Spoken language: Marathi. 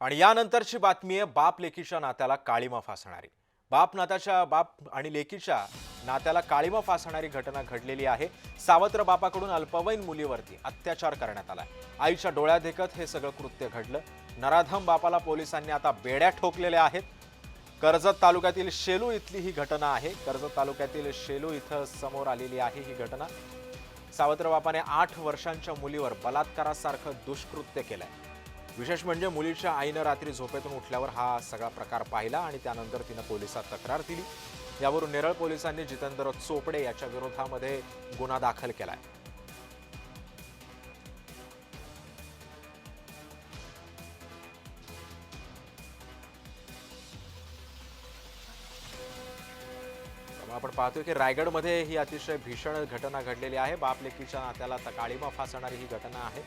आणि यानंतरची बातमी आहे बाप लेकीच्या नात्याला काळीमा फासणारी. बाप नात्याच्या बाप आणि लेकीच्या नात्याला काळीमा फासणारी घटना घडलेली आहे. सावत्र बापाकडून अल्पवयीन मुलीवरती अत्याचार करण्यात आला आईच्या डोळ्यात देखत हे सगळं कृत्य घडलं. नराधम बापाला पोलिसांनी आता बेड्या ठोकलेल्या आहेत. कर्जत तालुक्यातील शेलू इथली ही घटना आहे. कर्जत तालुक्यातील शेलू इथं समोर आलेली आहे ही घटना. सावत्र बापाने आठ वर्षांच्या मुलीवर बलात्कारासारखं दुष्कृत्य केलंय. विशेष म्हणजे मुलीच्या आईनं रात्री झोपेतून उठल्यावर हा सगळा प्रकार पाहिला आणि त्यानंतर तिनं पोलिसात तक्रार दिली. यावरून नेरळ पोलिसांनी जितेंद्र चोपडे याच्या विरोधामध्ये गुन्हा दाखल केलाय. आपण पाहतोय की रायगडमध्ये ही अतिशय भीषण घटना घडलेली आहे. बापलेकीच्या नात्याला तकाळीमा फासणारी ही घटना आहे.